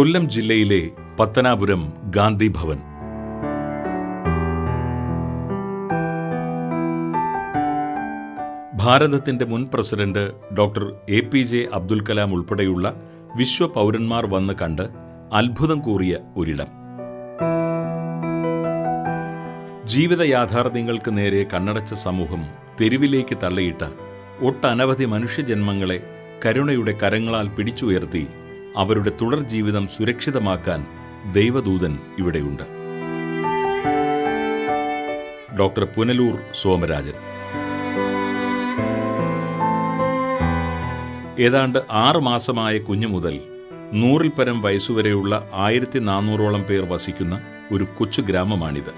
കൊല്ലം ജില്ലയിലെ പത്തനാപുരം ഗാന്ധി ഭവൻ. ഭാരതത്തിന്റെ മുൻ president doctor A P J Abdul Kalam ഉൾപ്പെടെയുള്ള വിശ്വ പൗരന്മാർ വന്ന് കണ്ട് അത്ഭുതം കൂറിയ ഒരിടം. ജീവിത യാഥാർത്ഥ്യങ്ങൾക്ക് നേരെ കണ്ണടച്ച സമൂഹം തെരുവിലേക്ക് തള്ളിയിട്ട ഒട്ടനവധി മനുഷ്യജന്മങ്ങളെ കരുണയുടെ കരങ്ങളാൽ പിടിച്ചുയർത്തി അവരുടെ തുടർ ജീവിതം സുരക്ഷിതമാക്കാൻ ദൈവദൂതൻ ഇവിടെയുണ്ട്. ഡോക്ടർ പുനലൂർ സോമരാജൻ. ഏതാണ്ട് ആറ് മാസമായ കുഞ്ഞു മുതൽ നൂറിൽ പരം വയസ്സുവരെയുള്ള ആയിരത്തി നാനൂറോളം പേർ വസിക്കുന്ന ഒരു കൊച്ചു ഗ്രാമമാണിത്.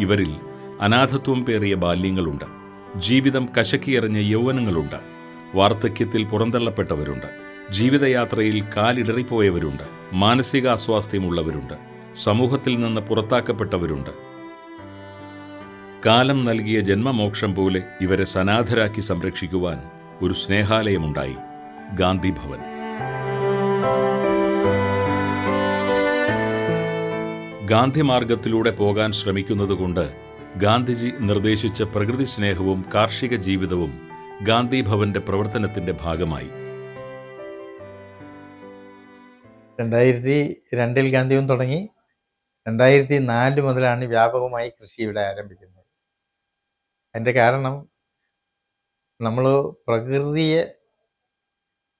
ഇവരിൽ അനാഥത്വം പേറിയ ബാല്യങ്ങളുണ്ട്. ജീവിതം കശക്കിയെറിഞ്ഞ യൗവനങ്ങളുണ്ട്. വാർദ്ധക്യത്തിൽ പുറന്തള്ളപ്പെട്ടവരുണ്ട്. ജീവിതയാത്രയിൽ കാലിടറിപ്പോയവരുണ്ട്. മാനസിക അസ്വാസ്ഥ്യമുള്ളവരുണ്ട് സമൂഹത്തിൽ നിന്ന് പുറത്താക്കപ്പെട്ടവരുണ്ട്. കാലം നൽകിയ ജന്മമോക്ഷം പോലെ ഇവരെ സനാഥരാക്കി സംരക്ഷിക്കുവാൻ ഒരു സ്നേഹാലയമുണ്ടായി. ഗാന്ധി ഭവൻ. ഗാന്ധി മാർഗത്തിലൂടെ പോകാൻ ശ്രമിക്കുന്നതുകൊണ്ട് ഗാന്ധിജി നിർദ്ദേശിച്ച പ്രകൃതി സ്നേഹവും കാർഷിക ജീവിതവും ഗാന്ധി ഭവന്റെ പ്രവർത്തനത്തിന്റെ ഭാഗമായി. രണ്ടായിരത്തി രണ്ടിൽ ഗാന്ധിയും തുടങ്ങി. രണ്ടായിരത്തി നാല് മുതലാണ് വ്യാപകമായി കൃഷി ഇവിടെ ആരംഭിക്കുന്നത്. അതിന്റെ കാരണം നമ്മൾ പ്രകൃതിയെ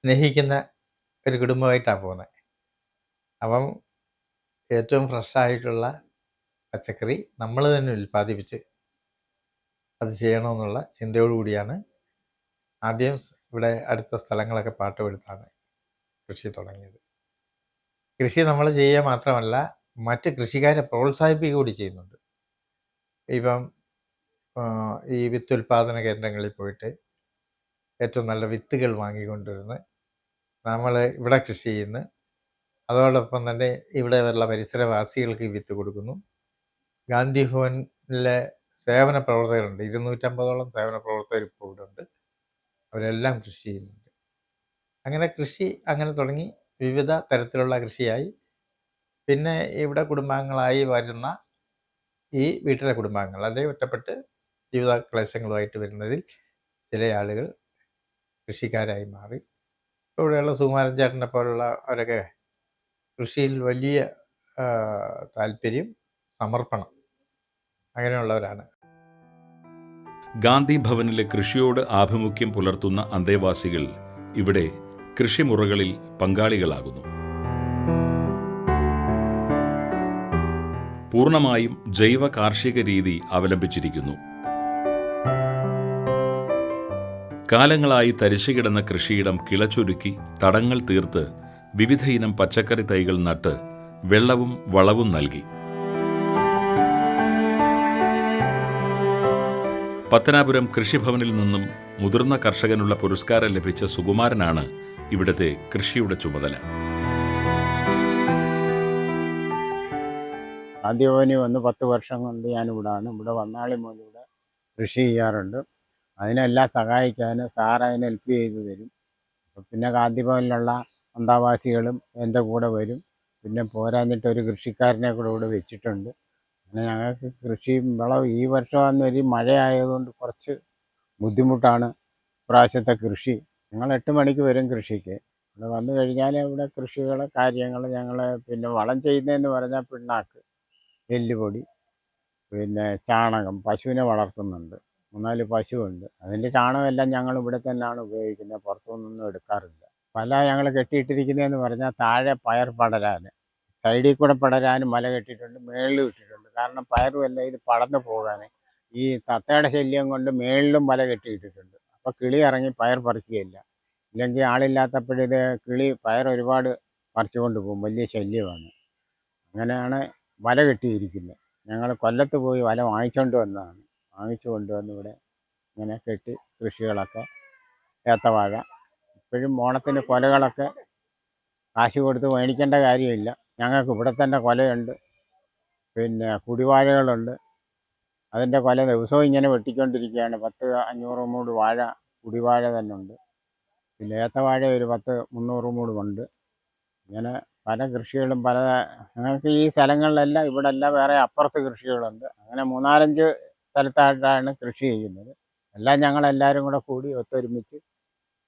സ്നേഹിക്കുന്ന ഒരു കുടുംബമായിട്ടാണ് പോകുന്നത്. അപ്പം ഏറ്റവും ഫ്രഷായിട്ടുള്ള പച്ചക്കറി നമ്മൾ തന്നെ ഉൽപ്പാദിപ്പിച്ച് അത് ചെയ്യണമെന്നുള്ള ചിന്തയോടുകൂടിയാണ് ആദ്യം ഇവിടെ അടുത്ത സ്ഥലങ്ങളൊക്കെ പാട്ടമെടുത്താണ് കൃഷി തുടങ്ങിയത്. കൃഷി നമ്മൾ ചെയ്യുക മാത്രമല്ല മറ്റ് കൃഷിക്കാരെ പ്രോത്സാഹിപ്പിക്കുക കൂടി ചെയ്യുന്നുണ്ട്. ഇപ്പം ഈ വിത്ത് ഉൽപ്പാദന കേന്ദ്രങ്ങളിൽ പോയിട്ട് ഏറ്റവും നല്ല വിത്തുകൾ വാങ്ങിക്കൊണ്ടിരുന്ന് നമ്മൾ ഇവിടെ കൃഷി ചെയ്യുന്നു. അതോടൊപ്പം തന്നെ ഇവിടെ ഉള്ള പരിസരവാസികൾക്ക് ഈ വിത്ത് കൊടുക്കുന്നു. ഗാന്ധി ഭവനിലെ സേവന പ്രവർത്തകരുണ്ട്. ഇരുന്നൂറ്റമ്പതോളം സേവന പ്രവർത്തകർ ഇപ്പോൾ ഇവിടെ ഉണ്ട് അവരെല്ലാം കൃഷി ചെയ്യുന്നുണ്ട്. അങ്ങനെ കൃഷി അങ്ങനെ തുടങ്ങി വിവിധ തരത്തിലുള്ള കൃഷിയായി. പിന്നെ ഇവിടെ കുടുംബാംഗങ്ങളായി വരുന്ന ഈ വീട്ടിലെ കുടുംബാംഗങ്ങൾ അതേ ഒറ്റപ്പെട്ട് ജീവിത ക്ലേശങ്ങളുമായിട്ട് വരുന്നതിൽ ചില ആളുകൾ കൃഷിക്കാരായി മാറി. ഇവിടെയുള്ള സുകുമാരൻ ചേട്ടനെ പോലുള്ള അവരൊക്കെ കൃഷിയിൽ വലിയ താല്പര്യം സമർപ്പണം അങ്ങനെയുള്ളവരാണ്. ഗാന്ധി ഭവനിലെ കൃഷിയോട് ആഭിമുഖ്യം പുലർത്തുന്ന അന്തേവാസികൾ ഇവിടെ കൃഷിമുറകളിൽ പങ്കാളികളാകുന്നു. പൂർണമായും ജൈവ കാർഷിക രീതി അവലംബിച്ചിരിക്കുന്നു. കാലങ്ങളായി തരിശുകിടന്ന കൃഷിയിടം കിളച്ചൊരുക്കി തടങ്ങൾ തീർത്ത് വിവിധയിനം പച്ചക്കറി തൈകൾ നട്ട് വെള്ളവും വളവും നൽകി. പത്തനാപുരം കൃഷിഭവനിൽ നിന്നും മുതിർന്ന കർഷകനുള്ള പുരസ്കാരം ലഭിച്ച സുകുമാരനാണ് ഇവിടുത്തെ കൃഷിയുടെ ചുമതല. ആദ്യഭവനി വന്ന് പത്ത് വർഷം കൊണ്ട് ഞാനിവിടാണ്. ഇവിടെ വന്നാളി മുതൽ ഇവിടെ കൃഷി ചെയ്യാറുണ്ട്. അതിനെല്ലാം സഹായിക്കാൻ സാർ അതിന് ഹെൽപ്പ് ചെയ്തു തരും. പിന്നെ ഗാന്ധിഭവനിലുള്ള അന്താവാസികളും എന്റെ കൂടെ വരും. പിന്നെ പോരാഞ്ഞിട്ട് ഒരു കൃഷിക്കാരനെ കൂടെ ഇവിടെ വെച്ചിട്ടുണ്ട്. അങ്ങനെ ഞങ്ങൾക്ക് കൃഷിയും വിളവ് ഈ വർഷം ഒരു മഴയായതുകൊണ്ട് കുറച്ച് ബുദ്ധിമുട്ടാണ് പ്രാവശ്യത്തെ കൃഷി. ഞങ്ങൾ എട്ട് മണിക്ക് വരും കൃഷിക്ക്. ഇവിടെ വന്നു കഴിഞ്ഞാൽ ഇവിടെ കൃഷികളെ കാര്യങ്ങൾ ഞങ്ങൾ പിന്നെ വളം ചെയ്യുന്നതെന്ന് പറഞ്ഞാൽ പിണ്ണാക്ക് എല്ലുപൊടി പിന്നെ ചാണകം പശുവിനെ വളർത്തുന്നുണ്ട്. മൂന്നാൽ പശുവുണ്ട്. അതിന്റെ ചാണകമെല്ലാം ഞങ്ങൾ ഇവിടെ തന്നെയാണ് ഉപയോഗിക്കുന്നത്. പുറത്തുനിന്നൊന്നും എടുക്കാറില്ല. പല ഞങ്ങൾ കെട്ടിയിട്ടിരിക്കുന്നതെന്ന് പറഞ്ഞാൽ താഴെ പയർ പടരാൻ സൈഡിൽ കൂടെ പടരാനും മല കെട്ടിയിട്ടുണ്ട് മേളിൽ കാരണം പയറുമല്ല ഇത് പടന്നു പോകാൻ ഈ തത്തയുടെ ശല്യം കൊണ്ട് മേളിലും വല കെട്ടിയിട്ടിട്ടുണ്ട്. അപ്പോൾ കിളി ഇറങ്ങി പയർ പറിക്കുകയില്ല. ഇല്ലെങ്കിൽ ആളില്ലാത്തപ്പോഴിത് കിളി പയർ ഒരുപാട് പറിച്ചുകൊണ്ട് പോകും. വലിയ ശല്യമാണ്. അങ്ങനെയാണ് വല കെട്ടിയിരിക്കുന്നത് ഞങ്ങൾ കൊല്ലത്ത് പോയി വല വാങ്ങിച്ചുകൊണ്ട് വന്നതാണ്. വാങ്ങിച്ചു കൊണ്ടുവന്ന് ഇവിടെ ഇങ്ങനെ കെട്ടി കൃഷികളൊക്കെ ഏത്തവാഴ ഇപ്പോഴും ഓണത്തിന് കൊലകളൊക്കെ കാശ് കൊടുത്ത് മേടിക്കേണ്ട കാര്യമില്ല. ഞങ്ങൾക്ക് ഇവിടെ തന്നെ കൊലയുണ്ട്. പിന്നെ കുടിവാഴകളുണ്ട്. അതിന്റെ പല ദിവസവും ഇങ്ങനെ വെട്ടിക്കൊണ്ടിരിക്കുകയാണ്. പത്ത് അഞ്ഞൂറ് മൂട് വാഴ കുടിവാഴ തന്നെ ഉണ്ട് പിന്നെ ഏത്തവാഴ ഒരു പത്ത് മുന്നൂറ് മൂടുമുണ്ട് ഇങ്ങനെ പല കൃഷികളും പല ഞങ്ങൾക്ക് ഈ സ്ഥലങ്ങളിലെല്ലാം ഇവിടെ എല്ലാം വേറെ അപ്പുറത്ത് കൃഷികളുണ്ട്. അങ്ങനെ മൂന്നാലഞ്ച് സ്ഥലത്തായിട്ടാണ് കൃഷി ചെയ്യുന്നത്. എല്ലാം ഞങ്ങളെല്ലാവരും കൂടെ കൂടി ഒത്തൊരുമിച്ച്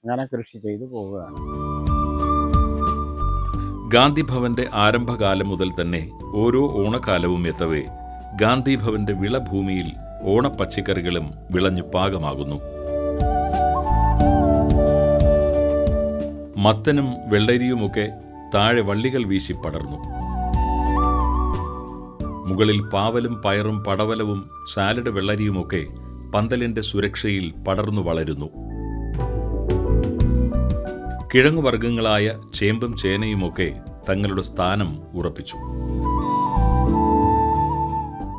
അങ്ങനെ കൃഷി ചെയ്തു പോവുകയാണ്. ഗാന്ധി ഭവന്റെ ആരംഭകാലം മുതൽ തന്നെ ഓരോ ഓണക്കാലവും എത്തവേ ഗാന്ധിഭവന്റെ വിളഭൂമിയിൽ ഓണപ്പച്ചക്കറികളും വിളഞ്ഞു പാകമാകുന്നു. മത്തനും വെള്ളരിയുമൊക്കെ താഴെ വള്ളികൾ വീശി പടർന്നു. മുകളിൽ പാവലും പയറും പടവലവും സാലഡ് വെള്ളരിയുമൊക്കെ പന്തലിന്റെ സുരക്ഷയിൽ പടർന്നു വളരുന്നു. കിഴങ്ങുവർഗങ്ങളായ ചേമ്പും ചേനയുമൊക്കെ തങ്ങളുടെ സ്ഥാനം ഉറപ്പിച്ചു.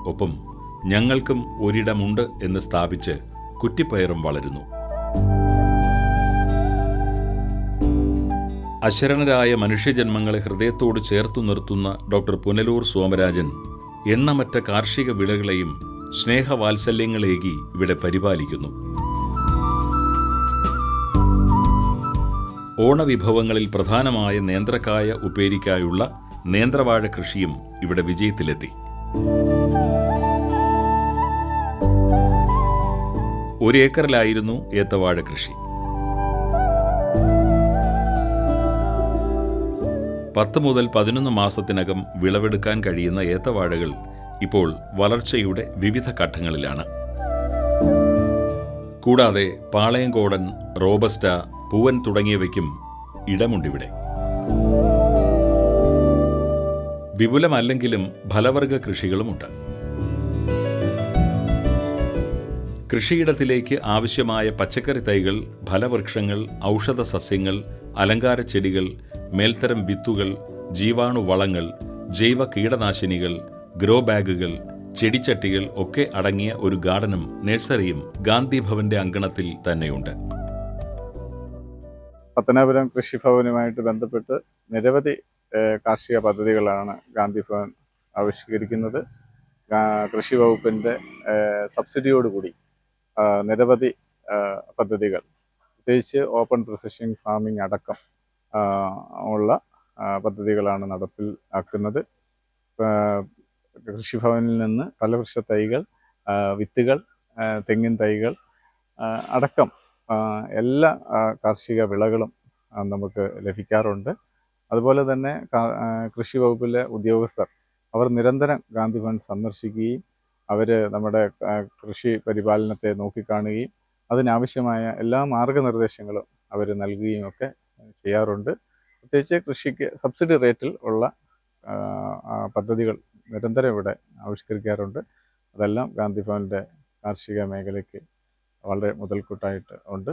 ഒപ്പം ഞങ്ങൾക്കും ഒരിടമുണ്ട് എന്ന് സ്ഥാപിച്ച് കുറ്റിപ്പയറും വളരുന്നു. അശരണരായ മനുഷ്യജന്മങ്ങളെ ഹൃദയത്തോട് ചേർത്തു നിർത്തുന്ന ഡോക്ടർ പുനലൂർ സോമരാജൻ എണ്ണമറ്റ കാർഷിക വിളകളെയും സ്നേഹവാത്സല്യങ്ങളേകി ഇവിടെ പരിപാലിക്കുന്നു. ഓണവിഭവങ്ങളിൽ പ്രധാനമായ നേന്ത്രക്കായ ഉപ്പേരിക്കായുള്ള നേന്ത്രവാഴ കൃഷിയും ഇവിടെ വിജയത്തിലെത്തി. ഒരു ഏക്കറിലായിരുന്നു ഏത്തവാഴ കൃഷി. പത്ത് മുതൽ പതിനൊന്ന് മാസത്തിനകം വിളവെടുക്കാൻ കഴിയുന്ന ഏത്തവാഴകൾ ഇപ്പോൾ വളർച്ചയുടെ വിവിധ ഘട്ടങ്ങളിലാണ്. കൂടാതെ പാളയംകോടൻ റോബസ്റ്റ പൂവൻ തുടങ്ങിയവയ്ക്കും ഇടമുണ്ടിവിടെ. വിപുലമല്ലെങ്കിലും ഫലവർഗ കൃഷികളുമുണ്ട്. കൃഷിയിടത്തിലേക്ക് ആവശ്യമായ പച്ചക്കറി തൈകൾ ഫലവൃക്ഷങ്ങൾ ഔഷധ സസ്യങ്ങൾ അലങ്കാര ചെടികൾ മേൽത്തരം വിത്തുകൾ ജീവാണുവളങ്ങൾ ജൈവ കീടനാശിനികൾ ഗ്രോ ബാഗുകൾ ചെടിച്ചട്ടികൾ ഒക്കെ അടങ്ങിയ ഒരു ഗാർഡനും നഴ്സറിയും ഗാന്ധി ഭവന്റെ അങ്കണത്തിൽ തന്നെയുണ്ട്. പത്തനാപുരം കൃഷിഭവനുമായിട്ട് ബന്ധപ്പെട്ട് നിരവധി കാർഷിക പദ്ധതികളാണ് ഗാന്ധി ഭവൻ ആവിഷ്കരിക്കുന്നത്. കൃഷി വകുപ്പിന്റെ സബ്സിഡിയോടുകൂടി നിരവധി പദ്ധതികൾ. പ്രത്യേകിച്ച് ഓപ്പൺ പ്രിസിഷൻ ഫാമിംഗ് അടക്കം ഉള്ള പദ്ധതികളാണ് നടപ്പിൽ ആക്കുന്നത്. കൃഷിഭവനിൽ നിന്ന് ഫലവൃക്ഷ തൈകൾ വിത്തുകൾ തെങ്ങിൻ തൈകൾ അടക്കം എല്ലാ കാർഷിക വിളകളും നമുക്ക് ലഭിക്കാറുണ്ട്. അതുപോലെ തന്നെ കൃഷി വകുപ്പിലെ ഉദ്യോഗസ്ഥർ അവർ നിരന്തരം ഗാന്ധി ഭവൻ സന്ദർശിക്കുകയും അവർ നമ്മുടെ കൃഷി പരിപാലനത്തെ നോക്കിക്കാണുകയും അതിനാവശ്യമായ എല്ലാ മാർഗനിർദ്ദേശങ്ങളും അവർ നൽകുകയും ഒക്കെ ചെയ്യാറുണ്ട്. പ്രത്യേകിച്ച് കൃഷിക്ക് സബ്സിഡി റേറ്റിൽ ഉള്ള പദ്ധതികൾ നിരന്തരം ഇവിടെ ആവിഷ്കരിക്കാറുണ്ട്. അതെല്ലാം ഗാന്ധി ഭവന്റെ കാർഷിക മേഖലയ്ക്ക് വളരെ മുതൽക്കൂട്ടായിട്ട് ഉണ്ട്.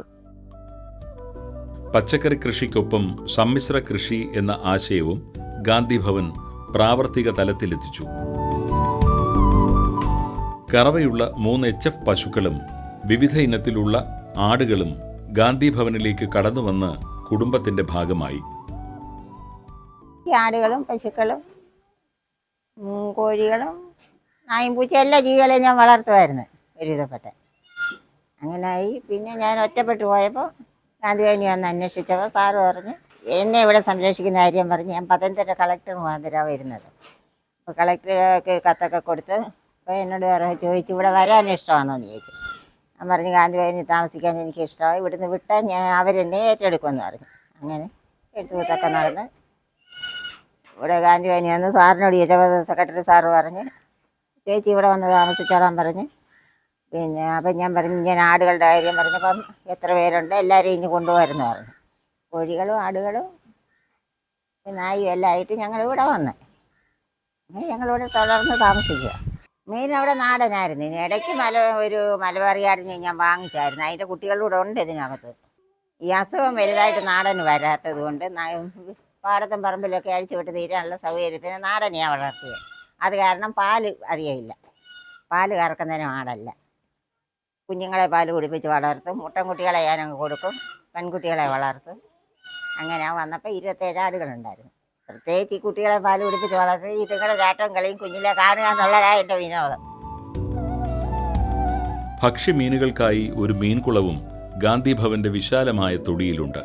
പച്ചക്കറി കൃഷിക്കൊപ്പം സമ്മിശ്ര കൃഷി എന്ന ആശയവും ഗാന്ധിഭവൻ പ്രാവർത്തിക തലത്തിലെത്തിച്ചു. കറവയുള്ള മൂന്ന് എച്ച് എഫ് പശുക്കളും വിവിധ ഇനത്തിലുള്ള ആടുകളും ഗാന്ധിഭവനിലേക്ക് കടന്നുവന്ന് കുടുംബത്തിന്റെ ഭാഗമായി. ആടുകളും പശുക്കളും കോഴികളും നായും പൂച്ച എല്ലാ ജീവികളെയും ഞാൻ വളർത്തുമായിരുന്നു ഒരുവിധപ്പെട്ട. അങ്ങനായി. പിന്നെ ഞാൻ ഒറ്റപ്പെട്ടു പോയപ്പോൾ ഗാന്ധിഭവനി വന്ന് അന്വേഷിച്ചപ്പോൾ സാറ് പറഞ്ഞ് എന്നെ ഇവിടെ സംരക്ഷിക്കുന്ന കാര്യം പറഞ്ഞ് ഞാൻ പത്തനംതിട്ട കളക്ടർ മുഖാന്തരമാണ് വരുന്നത്. അപ്പോൾ കളക്ടർക്ക് കത്തൊക്കെ കൊടുത്ത് അപ്പോൾ എന്നോട് പറഞ്ഞു ചോദിച്ചു ഇവിടെ വരാൻ ഇഷ്ടമാണോ എന്ന് ചോദിച്ചു. ഞാൻ പറഞ്ഞു ഗാന്ധിഭവനി താമസിക്കാൻ എനിക്ക് ഇഷ്ടമായി ഇവിടുന്ന് വിട്ടാൽ ഞാൻ അവരെന്നെ ഏറ്റെടുക്കുമെന്ന് പറഞ്ഞു. അങ്ങനെ എടുത്തുകൂത്തൊക്കെ നടന്ന് ഇവിടെ ഗാന്ധി ഭവനി വന്ന് സാറിനോട് ചോദിച്ചപ്പോൾ സെക്രട്ടറി സാറ് പറഞ്ഞ് ചേച്ചി ഇവിടെ വന്ന് താമസിച്ചോളാൻ പറഞ്ഞ് പിന്നെ അപ്പം ഞാൻ പറഞ്ഞു ഞാൻ ആടുകളുടെ കാര്യം പറഞ്ഞപ്പം എത്ര പേരുണ്ട്? എല്ലാവരും ഇനി കൊണ്ടുപോയിരുന്നു പറഞ്ഞു. കോഴികളും ആടുകളും നായും എല്ലാം ആയിട്ട് ഞങ്ങൾ ഇവിടെ വന്ന്. അങ്ങനെ ഞങ്ങളിവിടെ തുടർന്ന് താമസിക്കുക. മീൻ അവിടെ നാടനായിരുന്നു. ഇനി ഇടയ്ക്ക് മല ഒരു മലബാറിയാടിനെ ഞാൻ വാങ്ങിച്ചായിരുന്നു. അതിന്റെ കുട്ടികളൂടെ ഉണ്ട് ഇതിനകത്ത്. ഈ അസുഖം വലുതായിട്ട് നാടന് വരാത്തത് കൊണ്ട് പാടത്തും പറമ്പിലൊക്കെ അഴിച്ചു വിട്ട് തീരാനുള്ള സൗകര്യത്തിന് നാടനെയാണ് വളർത്തിയത്. അത് കാരണം പാൽ അറിയയില്ല പാൽ കറക്കുന്നതിനും ആടല്ല. കുഞ്ഞുങ്ങളെ പാൽ കുടിപ്പിച്ച് വളർത്തും. മുട്ടൻകുട്ടികളെ ഞാൻ അങ്ങ് കൊടുക്കും. പെൺകുട്ടികളെ വളർത്തും. അങ്ങനെ വന്നപ്പോൾ ഇരുപത്തേഴ് ആടുകളുണ്ടായിരുന്നു. പ്രത്യേകിച്ച് ഈ കുട്ടികളെ പാൽ കുടിപ്പിച്ച് വളർത്തി ഇതുങ്ങളെ കാറ്റവും കളിയും കുഞ്ഞിലെ കാണുക എന്നുള്ളതാണ് എന്റെ വിനോദം. ഭക്ഷ്യമീനുകൾക്കായി ഒരു മീൻകുളവും ഗാന്ധി ഭവന്റെ വിശാലമായ തൊടിയിലുണ്ട്.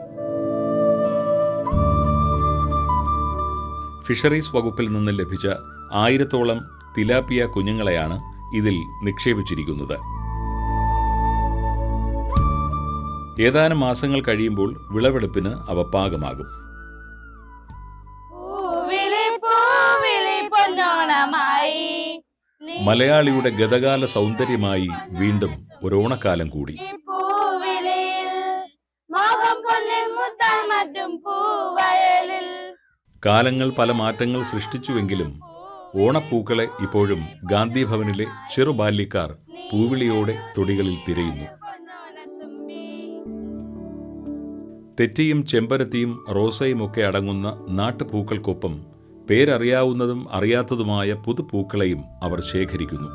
ഫിഷറീസ് വകുപ്പിൽ നിന്ന് ലഭിച്ച ആയിരത്തോളം തിലാപ്പിയ കുഞ്ഞുങ്ങളെയാണ് ഇതിൽ നിക്ഷേപിച്ചിരിക്കുന്നത്. ഏതാനും മാസങ്ങൾ കഴിയുമ്പോൾ വിളവെടുപ്പിന് അവ പാകമാകും. മലയാളിയുടെ ഗതകാല സൗന്ദര്യമായി വീണ്ടും ഒരു ഓണക്കാലം കൂടി. കാലങ്ങൾ പല മാറ്റങ്ങൾ സൃഷ്ടിച്ചുവെങ്കിലും ഓണപ്പൂക്കളെ ഇപ്പോഴും ഗാന്ധിഭവനിലെ ചെറുബാല്യക്കാർ പൂവിളിയോടെ തൊടികളിൽ തിരയുന്നു. തെറ്റിയും ചെമ്പരത്തിയും റോസയും ഒക്കെ അടങ്ങുന്ന നാട്ടുപൂക്കൾക്കൊപ്പം പേരറിയാവുന്നതും അറിയാത്തതുമായ പുതുപൂക്കളെയും അവർ ശേഖരിക്കുന്നു.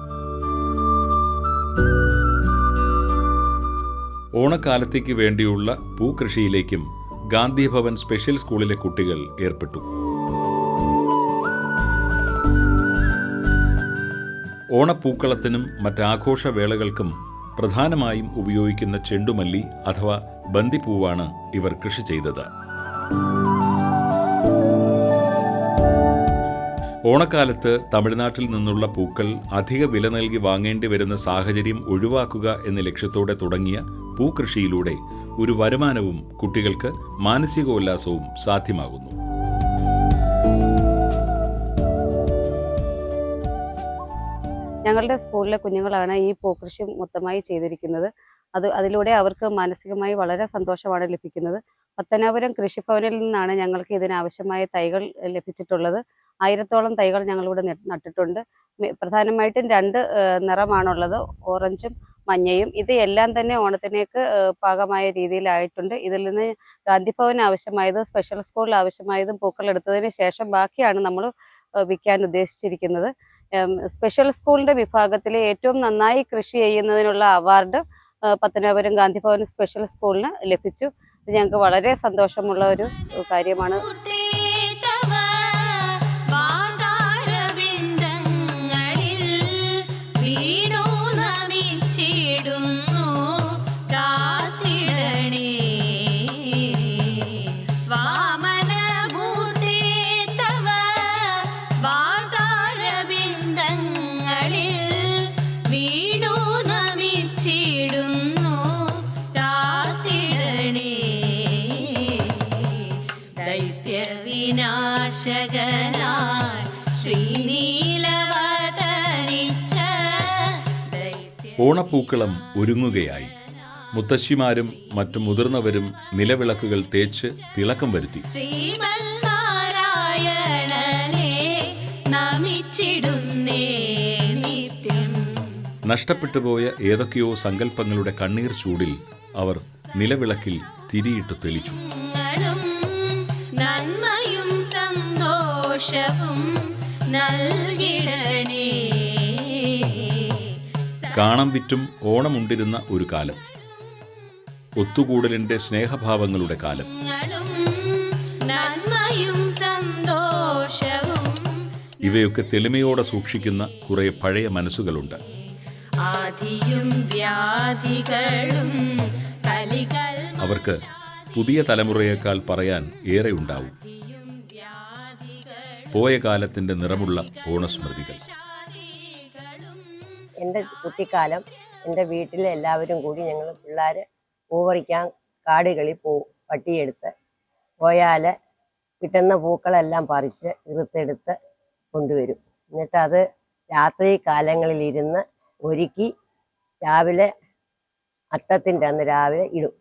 ഓണക്കാലത്തേക്ക് വേണ്ടിയുള്ള പൂക്കൃഷിയിലേക്കും ഗാന്ധിഭവൻ സ്പെഷ്യൽ സ്കൂളിലെ കുട്ടികൾ ഏർപ്പെട്ടു. ഓണപ്പൂക്കളത്തിനും മറ്റാഘോഷവേളകൾക്കും പ്രധാനമായും ഉപയോഗിക്കുന്ന ചെണ്ടുമല്ലി അഥവാ ബന്ദിപ്പൂവാണ് ഇവർ കൃഷി ചെയ്തത്. ഓണക്കാലത്ത് തമിഴ്നാട്ടിൽ നിന്നുള്ള പൂക്കൾ അധിക വില നൽകി വാങ്ങേണ്ടി വരുന്ന സാഹചര്യം ഒഴിവാക്കുക എന്ന ലക്ഷ്യത്തോടെ തുടങ്ങിയ പൂക്കൃഷിയിലൂടെ ഒരു വരുമാനവും കുട്ടികൾക്ക് മാനസികോല്ലാസവും സാധ്യമാകുന്നു. ഞങ്ങളുടെ സ്കൂളിലെ കുഞ്ഞുങ്ങളാണ് ഈ പൂക്കൃഷി മൊത്തമായി ചെയ്തിരിക്കുന്നത്. അത് അതിലൂടെ അവർക്ക് മാനസികമായി വളരെ സന്തോഷമാണ് ലഭിക്കുന്നത്. പത്തനാപുരം കൃഷിഭവനിൽ നിന്നാണ് ഞങ്ങൾക്ക് ഇതിനാവശ്യമായ തൈകൾ ലഭിച്ചിട്ടുള്ളത്. ആയിരത്തോളം തൈകൾ ഞങ്ങളിവിടെ നട്ടിട്ടുണ്ട്. പ്രധാനമായിട്ടും രണ്ട് നിറമാണുള്ളത്. ഓറഞ്ചും മഞ്ഞയും. ഇത് എല്ലാം തന്നെ ഓണത്തിനേക്ക് പാകമായ രീതിയിലായിട്ടുണ്ട്. ഇതിൽ നിന്ന് ഗാന്ധിഭവൻ ആവശ്യമായതും സ്പെഷ്യൽ സ്കൂളിൽ ആവശ്യമായതും പൂക്കൾ എടുത്തതിന് ശേഷം ബാക്കിയാണ് നമ്മൾ വിൽക്കാൻ ഉദ്ദേശിച്ചിരിക്കുന്നത്. സ്പെഷ്യൽ സ്കൂളിന്റെ വിഭാഗത്തിൽ ഏറ്റവും നന്നായി കൃഷി ചെയ്യുന്നതിനുള്ള അവാർഡ് പത്തനാപുരം ഗാന്ധിഭവൻ സ്പെഷ്യൽ സ്കൂളിന് ലഭിച്ചു. ഞങ്ങൾക്ക് വളരെ സന്തോഷമുള്ള ഒരു കാര്യമാണ്. ഓണപ്പൂക്കളം ഒരുങ്ങുകയായി. മുത്തശ്ശിമാരും മറ്റു മുതിർന്നവരും നിലവിളക്കുകൾ തേച്ച് തിളക്കം വരുത്തി. നഷ്ടപ്പെട്ടുപോയ ഏതൊക്കെയോ സങ്കല്പങ്ങളുടെ കണ്ണീർ ചൂടിൽ അവർ നിലവിളക്കിൽ തിരിയിട്ട് തെളിച്ചു. നന്മയും സന്തോഷവും നൽകിടണേ കാണം വിറ്റും ഓണമുണ്ടിരുന്ന ഒരു കാലം. ഒത്തുകൂടലിന്റെ സ്നേഹഭാവങ്ങളുടെ കാലം. ഇവയൊക്കെ തെളിമയോടെ സൂക്ഷിക്കുന്ന കുറെ പഴയ മനസ്സുകളുണ്ട്. അവർക്ക് പുതിയ തലമുറയേക്കാൾ പറയാൻ ഏറെ ഉണ്ടാവും. പോയ കാലത്തിന്റെ നിറമുള്ള ഓണസ്മൃതികൾ. എന്റെ കുട്ടിക്കാലം എന്റെ വീട്ടിലെ എല്ലാവരും കൂടി ഞങ്ങൾ പിള്ളേർ പൂവറിക്കാൻ കാടുകളിൽ പോവും പട്ടിയെടുത്ത് പോയാൽ കിട്ടുന്ന പൂക്കളെല്ലാം പറിച്ച് ഇറുത്തെടുത്ത് കൊണ്ടുവരും. എന്നിട്ട് അത് രാത്രി കാലങ്ങളിലിരുന്ന് ഒരുക്കി രാവിലെ അത്തത്തിന്റെ അന്ന് രാവിലെ ഇടും.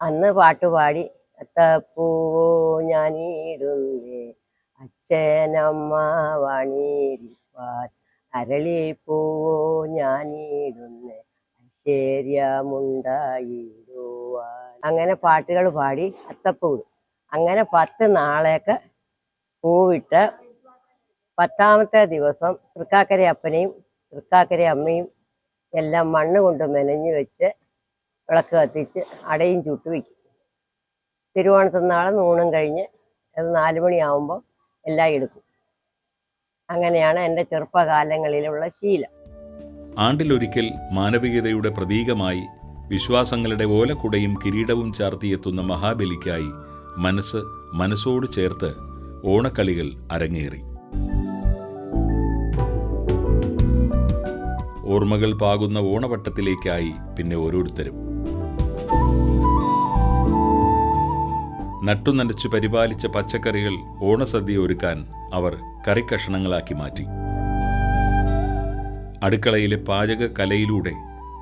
അന്ന് പാട്ടുപാടി അത്തപ്പൂവോ ഞാനിടുന്നേ അച്ഛനമ്മ വണീരിപ്പാൻ അരളിപ്പൂവോ ഞാനിടുന്ന ഐശ്വര്യമുണ്ടായിടുവാൻ അങ്ങനെ പാട്ടുകൾ പാടി അത്തപ്പൂടും അങ്ങനെ പത്ത് നാളേക്ക് പൂവിട്ട് പത്താമത്തെ ദിവസം തൃക്കാക്കര അപ്പനെയും തൃക്കാക്കര അമ്മയും എല്ലാം മണ്ണ് കൊണ്ട് മെനഞ്ഞ് വെച്ച് വിളക്ക് കത്തിച്ച് അടയും ചുട്ട് വയ്ക്കും. തിരുവോണത്തിനാളെ നൂണും കഴിഞ്ഞ് അത് നാല് മണിയാവുമ്പോൾ എല്ലാം എടുക്കും. അങ്ങനെയാണ് എന്റെ ചെറുപ്പകാലങ്ങളിലുള്ള ശീലം. ആണ്ടിലൊരിക്കൽ മാനവികതയുടെ പ്രതീകമായി വിശ്വാസങ്ങളുടെ ഓലക്കുടയും കിരീടവും ചാർത്തിയെത്തുന്ന മഹാബലിക്കായി മനസ്സ് മനസ്സോട് ചേർത്ത് ഓണക്കളികൾ അരങ്ങേറി. ഓർമ്മകൾ പാകുന്ന ഓണവട്ടത്തിലേക്കായി പിന്നെ ഓരോരുത്തരും. നട്ടുനനച്ചു പരിപാലിച്ച പച്ചക്കറികൾ ഓണസദ്യ ഒരുക്കാൻ അവർ കറിക്കഷണങ്ങളാക്കി മാറ്റി. അടുക്കളയിലെ പാചക കലയിലൂടെ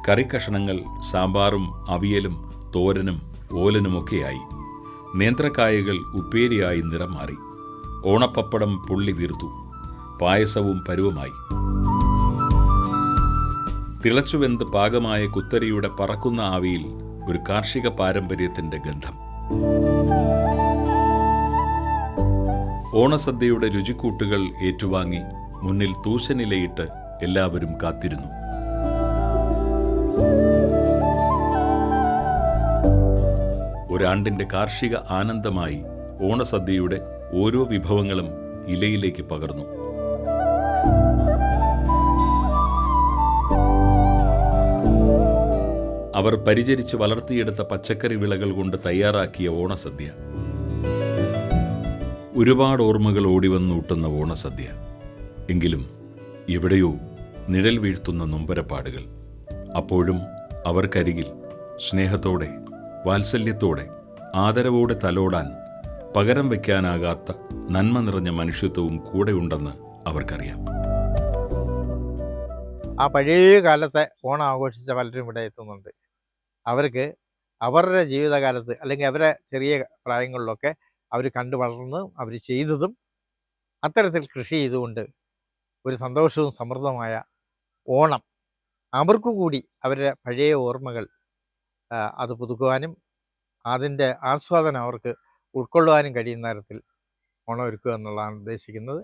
കറിക്കഷണങ്ങൾ സാമ്പാറും അവിയലും തോരനും ഓലനുമൊക്കെയായി നേന്ത്രക്കായകൾ ഉപ്പേരിയായി നിറം മാറി ഓണപ്പപ്പടം പുള്ളി വീർത്തു. പായസവും പരുവമായി. തിളച്ചുവെന്ത് പാകമായ കുത്തരിയുടെ പറക്കുന്ന ആവിയിൽ ഒരു കാർഷിക പാരമ്പര്യത്തിന്റെ ഗന്ധം. ഓണസദ്യയുടെ രുചിക്കൂട്ടുകൾ ഏറ്റുവാങ്ങി മുന്നിൽ തൂശനിലയിട്ട് എല്ലാവരും കാത്തിരുന്നു. ഒരാണ്ടിന്റെ കാർഷിക ആനന്ദമായി ഓണസദ്യയുടെ ഓരോ വിഭവങ്ങളും ഇലയിലേക്ക് പകർന്നു. അവർ പരിചരിച്ച് വളർത്തിയെടുത്ത പച്ചക്കറി വിളകൾ കൊണ്ട് തയ്യാറാക്കിയ ഓണസദ്യ. ഒരുപാട് ഓർമ്മകൾ ഓടിവന്നൂട്ടുന്ന ഓണസദ്യ. എങ്കിലും എവിടെയോ നിഴൽ വീഴ്ത്തുന്ന നൊമ്പരപ്പാടുകൾ. അപ്പോഴും അവർക്കരികിൽ സ്നേഹത്തോടെ വാത്സല്യത്തോടെ ആദരവോടെ തലോടാൻ പകരം വയ്ക്കാനാകാത്ത നന്മ നിറഞ്ഞ മനുഷ്യത്വവും കൂടെയുണ്ടെന്ന് അവർക്കറിയാം. ആ പഴയ കാലത്തെ ഓണം ആഘോഷിച്ച പലരും ഇവിടെ എത്തുന്നുണ്ട്. അവർക്ക് അവരുടെ ജീവിതകാലത്ത് അല്ലെങ്കിൽ അവരെ ചെറിയ പ്രായങ്ങളിലൊക്കെ അവർ കണ്ടു വളർന്ന് അവർ ചെയ്തതും അത്തരത്തിൽ കൃഷി ചെയ്തുകൊണ്ട് ഒരു സന്തോഷവും സമൃദ്ധമായ ഓണം അവർക്ക് കൂടി അവരുടെ പഴയ ഓർമ്മകൾ അത് പുതുക്കുവാനും അതിന്റെ ആസ്വാദനം അവർക്ക് ഉൾക്കൊള്ളുവാനും കഴിയുന്ന തരത്തിൽ ഓണം ഒരുക്കുക എന്നുള്ളതാണ് ഉദ്ദേശിക്കുന്നത്.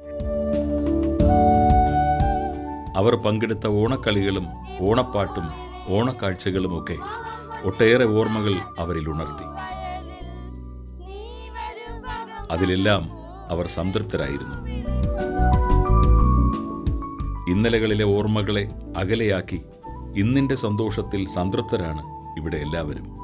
അവർ പങ്കെടുത്ത ഓണക്കളികളും ഓണപ്പാട്ടും ഓണക്കാഴ്ചകളുമൊക്കെ ഒട്ടേറെ ഓർമ്മകൾ അവരിൽ ഉണർത്തി. അതിലെല്ലാം അവർ സംതൃപ്തരായിരുന്നു. ഇന്നലകളിലെ ഓർമ്മകളെ അകലെയാക്കി ഇന്നിന്റെ സന്തോഷത്തിൽ സംതൃപ്തരാണ് ഇവിടെ എല്ലാവരും.